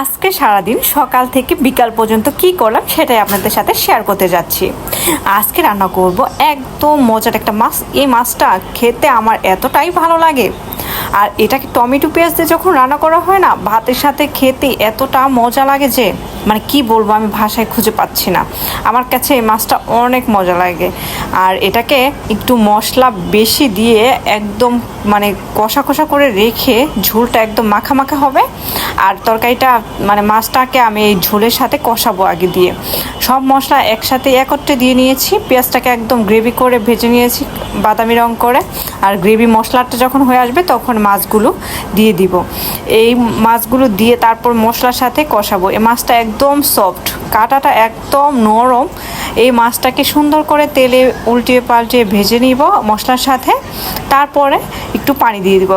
আজকে সারাদিন সকাল থেকে বিকাল পর্যন্ত কি করলাম সেটাই আপনাদের সাথে শেয়ার করতে যাচ্ছি। আজকে রান্না করব একদম মজার একটা মাছ। এই মাছটা খেতে আমার এতটাই ভালো লাগে। আর এটাকে টমেটো পেঁয়াজ দিয়ে যখন রান্না করা হয় না, ভাতের সাথে খেতে এতটা মজা লাগে যে মানে কি বলব আমি ভাষায় খুঁজে পাচ্ছি না। আমার কাছে এই মাছটা অনেক মজা লাগে। আর এটাকে একটু মশলা বেশি দিয়ে একদম মানে কষা কষা করে রেখে ঝোলটা একদম মাখা মাখা হবে। আর তরকারিটা মানে মাছটাকে আমি এই ঝোলের সাথে কষাবো আগে দিয়ে। সব মশলা একসাথে একত্রে দিয়ে নিয়েছি। পেঁয়াজটাকে একদম গ্রেভি করে ভেজে নিয়েছি, বাদামি রং করে। আর গ্রেভি মশলাটা যখন হয়ে আসবে তখন মাছগুলো দিয়ে দিব। এই মাছগুলো দিয়ে তারপর মশলার সাথে কষাবো। এই মাছটা একদম সফট কাটাটা একদম নরম। এই মাছটাকে সুন্দর করে তেলে উল্টিয়ে পাল্টিয়ে ভেজে নিব মশলার সাথে। তারপরে একটু পানি দিয়ে দিব।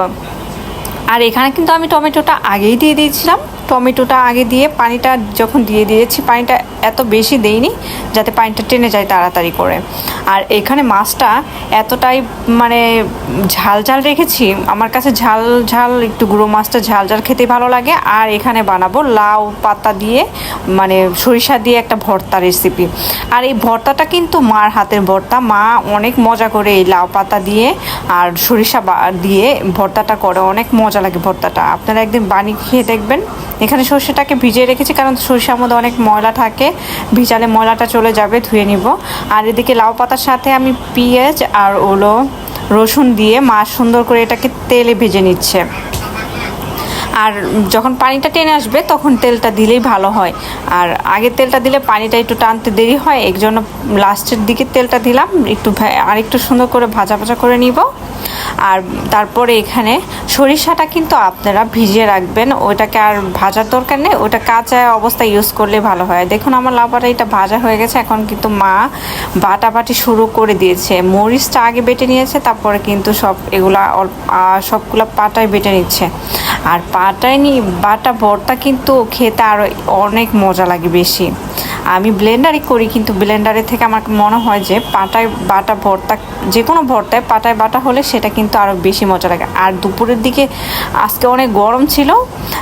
আর এখানে কিন্তু আমি টমেটোটা আগেই দিয়ে দিয়েছিলাম। টমেটোটা আগে দিয়ে পানিটা যখন দিয়ে দিয়েছি, পানিটা এত বেশি দেইনি যাতে পানিটা টেনে যায় তাড়াতাড়ি করে। আর এখানে মাছটা এতটাই মানে ঝাল ঝাল রেখেছি, আমার কাছে ঝাল ঝাল, একটু গুঁড়ো মাছটা ঝাল ঝাল খেতে ভালো লাগে। আর এখানে বানাবো লাউ পাতা দিয়ে মানে সরিষা দিয়ে একটা ভর্তা রেসিপি আর এই ভর্তাটা কিন্তু মার হাতের ভর্তা। মা অনেক মজা করে এই লাউ পাতা দিয়ে আর সরিষা দিয়ে ভর্তাটা করে। অনেক মজা লাগে ভর্তাটা। আপনারা একদিন বানিয়ে খেয়ে দেখবেন। এখানে সর্ষেটাকে ভিজিয়ে রেখেছি, কারণ সর্ষের মধ্যে অনেক ময়লা থাকে। ভিজালে ময়লাটা চলে যাবে, ধুয়ে নিব। আর এদিকে লাউ পাতার সাথে আমি পেঁয়াজ আর ওলো রসুন দিয়ে মাছ সুন্দর করে এটাকে তেলে ভেজে নিচ্ছে। আর যখন পানিটা টেনে আসবে, তখন তেলটা দিলেই ভালো হয়। আর আগে তেলটা দিলে পানিটা একটু টানতে দেরি হয়, এর জন্য লাস্টের দিকে তেলটা দিলাম, একটু আর একটু সুন্দর করে ভাজা ভাজা করে নিব। আর তারপরে এখানে সরিষাটা কিন্তু আপনারা ভিজিয়ে রাখবেন। ওইটাকে আর ভাজার দরকার নেই। ওটা কাঁচা অবস্থায় ইউজ করলে ভালো হয়। দেখুন আমার লাউপাটা এটা ভাজা হয়ে গেছে। এখন কিন্তু মা বাটাবাটি শুরু করে দিয়েছে। মরিচটা আগে বেটে নিয়েছে, তারপরে কিন্তু সব এগুলা সবগুলা পাটায় বেটে নিচ্ছে। আর পাটায় নি বাটা ভর্তা কিন্তু খেতে আরও অনেক মজা লাগে বেশি। আমি ব্লেন্ডারই করি, কিন্তু ব্লেন্ডারের থেকে আমার মনে হয় যে পাটায় বাটা ভর্তা যে কোনো ভর্তায় পাটায় বাটা হলে সেটা কিন্তু আরও বেশি মজা লাগে। আর দুপুরের দিকে আজকে অনেক গরম ছিল,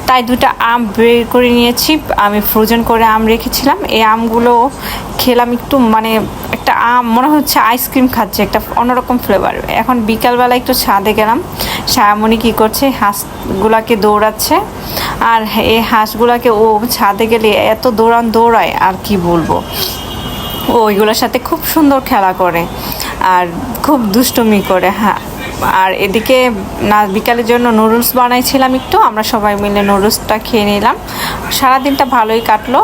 তাই দুটো আম বের করে নিয়েছি। আমি ফ্রোজেন করে আম রেখেছিলাম। এই আমগুলো খেলাম একটু মানে একটা আম মনে হচ্ছে আইসক্রিম খাচ্ছে, একটা অন্যরকম ফ্লেভার এখন বিকালবেলা একটু ছাদে গেলাম। সায়ামণি কী করছে? হাঁসগুলাকে দৌড়াচ্ছে। আর এই হাঁসগুলাকে ও ছাদে গেলে এত দৌড়ান দৌড়ায়, আর কি বলব? ও ওইগুলোর সাথে খুব সুন্দর খেলা করে, আর খুব দুষ্টুমি করে হ্যাঁ। আর এদিকে না, বিকালের জন্য নুডলস বানাইছিলাম একটু, আমরা সবাই মিলে নুডলসটা খেয়ে নিলাম। সারাদিনটা ভালোই কাটলো।